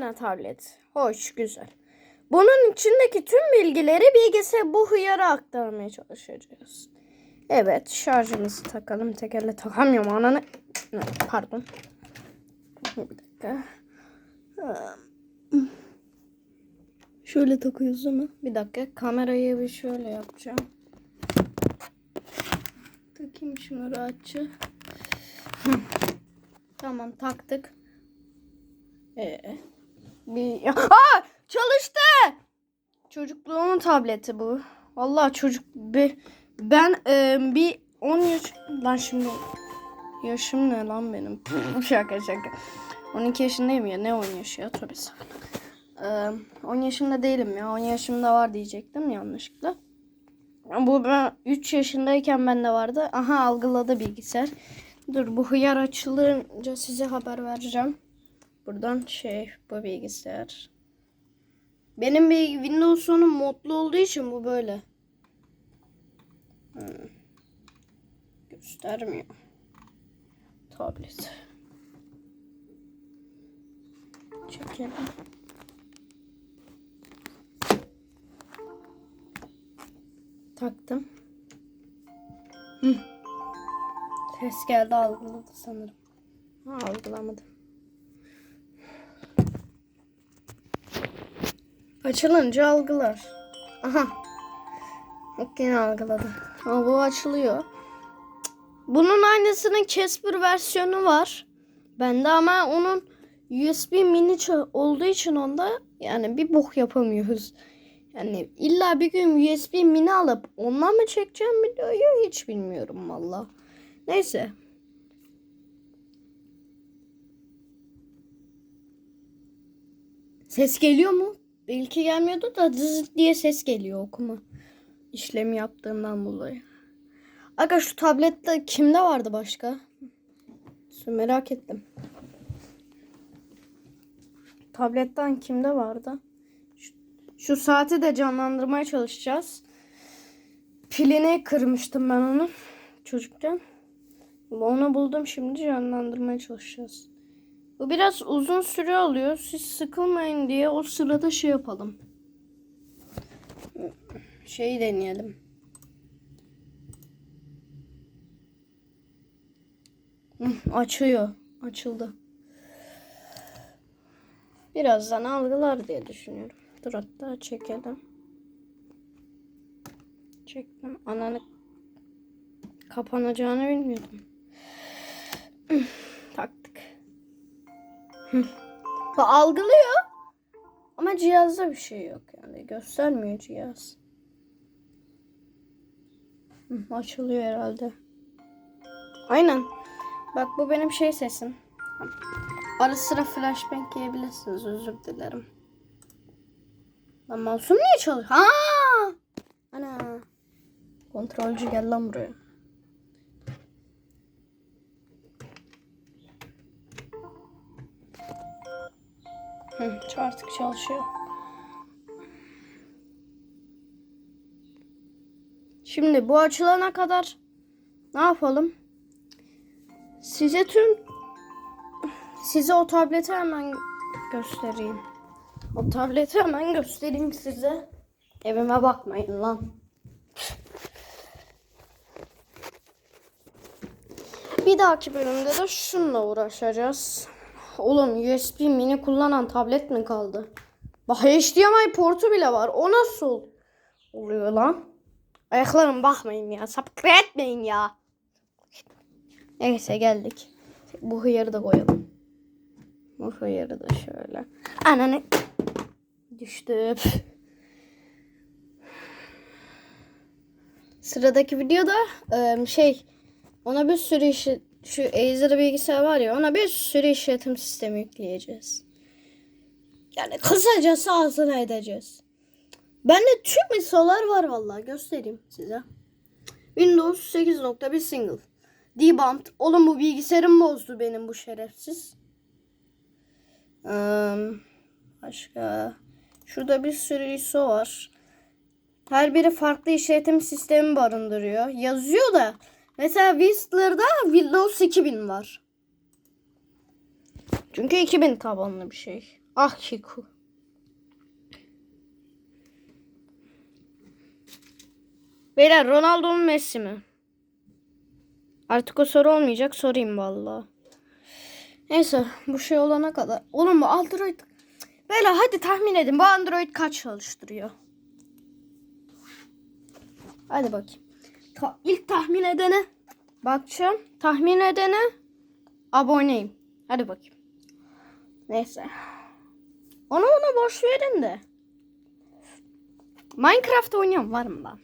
tane tablet. Hoş, güzel. Bunun içindeki tüm bilgileri bilgisayar bu hıyara aktarmaya çalışacağız. Evet, şarjımızı takalım. Tekerle takamıyorum ananı. Pardon. Bir dakika. Şöyle takıyoruz değil mi? Bir dakika. Kamerayı bir şöyle yapacağım. Takayım şunu rahatça. Tamam taktık. Ee, bir... Aa, çalıştı. Çocukluğumun tableti bu. Vallahi çocuk bir ben e, bir 10 yaş lan şimdi yaşım ne lan benim? şaka şaka. 12 yaşındayım ya ne 10 yaşı ya tabii sana. Ee, 10 yaşında değilim ya. 10 yaşımda var diyecektim yanlışlıkla. Bu ben 3 yaşındayken bende vardı. Aha algıladı bilgisayar. Dur bu hıyar açılınca size haber vereceğim. Buradan şey bu bilgisayar. Benim bir Windows 10'um modlu olduğu için bu böyle. Hmm. Göstermiyor. Tablet. Çekelim. Taktım. Hı. Ses geldi algıladı sanırım. Ha, algılamadım. Açılınca algılar. Aha. Bak yine algıladı. Ama bu açılıyor. Bunun aynısının Casper versiyonu var. Bende ama onun USB mini olduğu için onda yani bir bok yapamıyoruz. Yani illa bir gün USB mini alıp ondan mı çekeceğim videoyu hiç bilmiyorum valla. Neyse. Ses geliyor mu? Belki gelmiyordu da dız diye ses geliyor okuma. işlemi yaptığından dolayı. Aga şu tablette kimde vardı başka? Merak ettim. Tabletten kimde vardı? Şu, şu saati de canlandırmaya çalışacağız. Pilini kırmıştım ben onu çocukken. Onu buldum şimdi canlandırmaya çalışacağız. Bu biraz uzun süre alıyor. Siz sıkılmayın diye o sırada şey yapalım. Şeyi deneyelim. Hı, Açıyor. Açıldı. Birazdan algılar diye düşünüyorum. Dur hatta çekelim. Çektim. Ananı kapanacağını bilmiyordum. Algılıyor. Ama cihazda bir şey yok yani. Göstermiyor cihaz. Hı, açılıyor herhalde. Aynen. Bak bu benim şey sesim. Ara sıra flashbang yiyebilirsiniz. Özür dilerim. Lan mouse'um niye çalışıyor? Ha! Ana. Kontrolcü gel lan buraya. Hı, artık çalışıyor. Şimdi bu açılana kadar ne yapalım? Size tüm size o tableti hemen göstereyim. O tableti hemen göstereyim size. Evime bakmayın lan. Bir dahaki bölümde de şununla uğraşacağız. Oğlum USB mini kullanan tablet mi kaldı? Bak HDMI portu bile var. O nasıl oluyor lan? Ayaklarım bakmayın ya. Sapık etmeyin ya. Neyse geldik. Bu hıyarı da koyalım. Bu hıyarı da şöyle. Ananı düştü. Sıradaki videoda şey ona bir sürü işi, şu Acer bilgisayar var ya ona bir sürü işletim sistemi yükleyeceğiz. Yani kısacası ağzına edeceğiz. Bende tüm ISO'lar var vallahi göstereyim size. Windows 8.1 single. Debumped. Oğlum bu bilgisayarım bozdu benim bu şerefsiz. Başka. Şurada bir sürü ISO var. Her biri farklı işletim sistemi barındırıyor. Yazıyor da mesela Whistler'da Windows 2000 var. Çünkü 2000 tabanlı bir şey. Ah Kiku. Beyler Ronaldo mu Messi mi? Artık o soru olmayacak sorayım vallahi. Neyse bu şey olana kadar. Oğlum bu Android. Beyler hadi tahmin edin bu Android kaç çalıştırıyor? Hadi bakayım. Ta- ilk tahmin edene bakacağım. Tahmin edene aboneyim. Hadi bakayım. Neyse. Onu ona boş verin de. Minecraft oynuyorum var mı lan?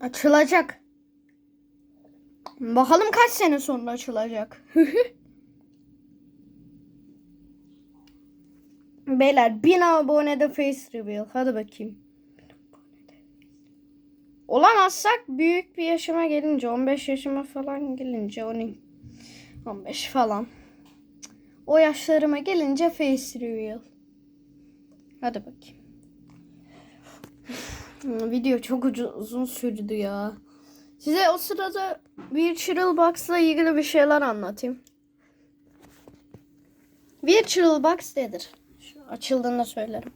Açılacak. Bakalım kaç sene sonra açılacak. Beyler 1000 abonede face reveal. Hadi bakayım. Olamazsak büyük bir yaşıma gelince 15 yaşıma falan gelince 12 15 falan. O yaşlarıma gelince face reveal. Hadi bakayım. Video çok uzun sürdü ya. Size o sırada Virtual Box'la ilgili bir şeyler anlatayım. Virtual Box nedir? Açıldığında söylerim.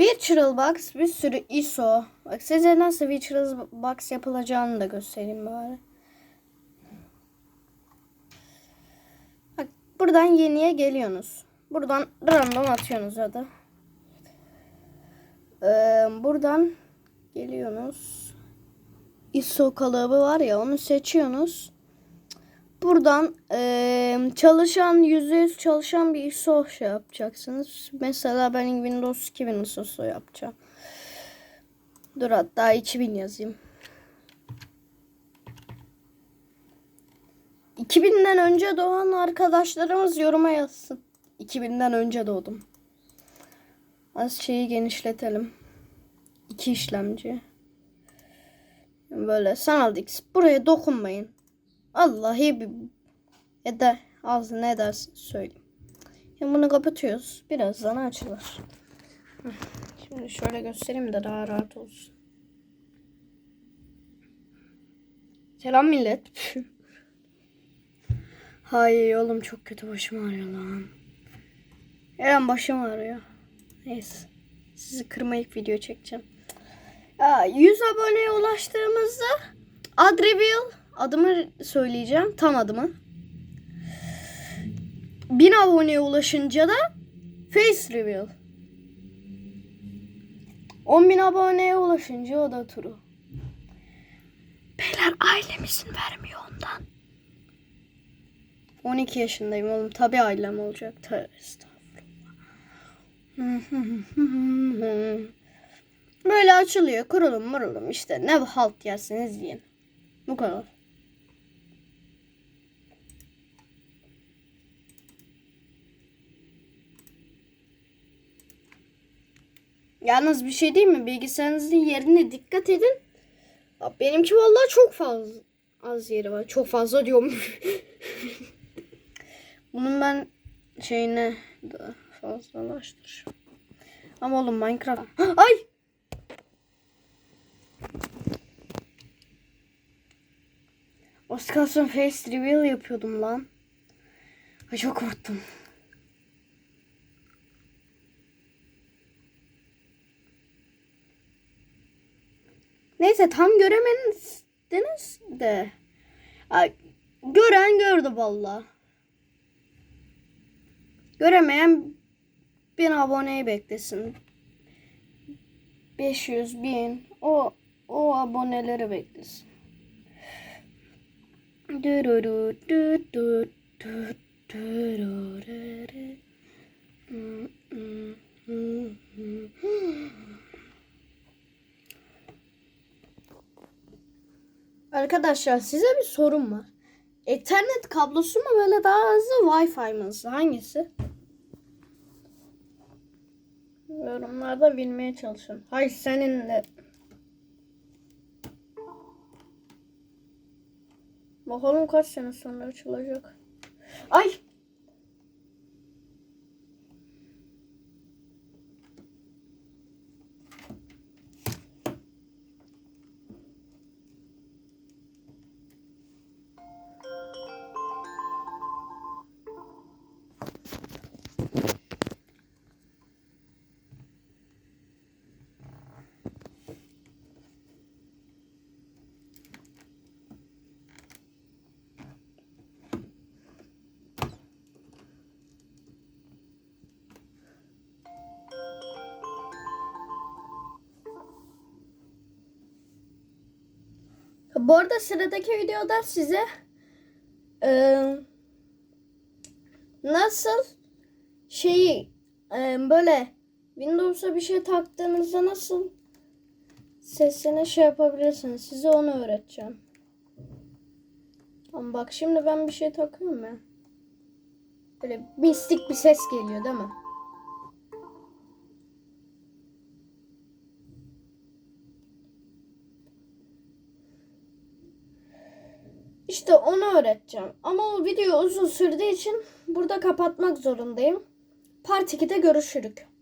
Virtual Box bir sürü ISO. Bak size nasıl Virtual Box yapılacağını da göstereyim bari. Bak buradan yeniye geliyorsunuz. Buradan random atıyorsunuz adı. Ee, buradan geliyorsunuz. ISO kalıbı var ya onu seçiyorsunuz. Buradan eee, çalışan %100 çalışan bir ISO şey yapacaksınız. Mesela ben Windows 2000 ISO'su yapacağım. Dur hatta 2000 yazayım. 2000'den önce doğan arkadaşlarımız yoruma yazsın. 2000'den önce doğdum. Az şeyi genişletelim. İki işlemci. Böyle sanal X. Buraya dokunmayın. Vallahi bir ya da az ne dersin söyleyeyim. Şimdi bunu kapatıyoruz. Birazdan açılır. Şimdi şöyle göstereyim de daha rahat olsun. Selam millet. Hay oğlum çok kötü başım ağrıyor lan. Eren başım ağrıyor. Neyse. Sizi kırmayıp video çekeceğim. Ya, 100 aboneye ulaştığımızda ad reveal adımı söyleyeceğim. Tam adımı. 1000 aboneye ulaşınca da face reveal. 10.000 aboneye ulaşınca o da turu. Beyler ailemizin vermiyor ondan. 12 yaşındayım oğlum. Tabii ailem olacak. Tövbe estağfurullah. Böyle açılıyor. Kurulum murulum işte. Ne halt yerseniz yiyin. Bu kadar. Yalnız bir şey değil mi? Bilgisayarınızın yerine dikkat edin. Benimki vallahi çok fazla az yeri var. Çok fazla diyorum. Bunun ben şeyine daha fazlalaştıracağım. Ama oğlum Minecraft. Ay! Az kalsın face reveal yapıyordum lan. Ay çok korktum. Neyse tam göremediniz de. Ay, gören gördü valla. Göremeyen bin aboneyi beklesin. 500 bin o o aboneleri beklesin. Dururu, du, du, du, durururu. Hmm, hmm, hmm, hmm, hmm. Arkadaşlar size bir sorum var. Ethernet kablosu mu böyle daha hızlı Wi-Fi mı hızlı? Hangisi? Yorumlarda bilmeye çalışın. Hay senin de. Bakalım kaç sene sonra açılacak. Ay! Bu arada sıradaki videoda size e, nasıl şeyi e, böyle Windows'a bir şey taktığınızda nasıl sesini şey yapabilirsiniz. Size onu öğreteceğim. Ama bak şimdi ben bir şey takıyorum ya. Böyle mistik bir ses geliyor değil mi? İşte onu öğreteceğim. Ama o video uzun sürdüğü için burada kapatmak zorundayım. Part 2'de görüşürük.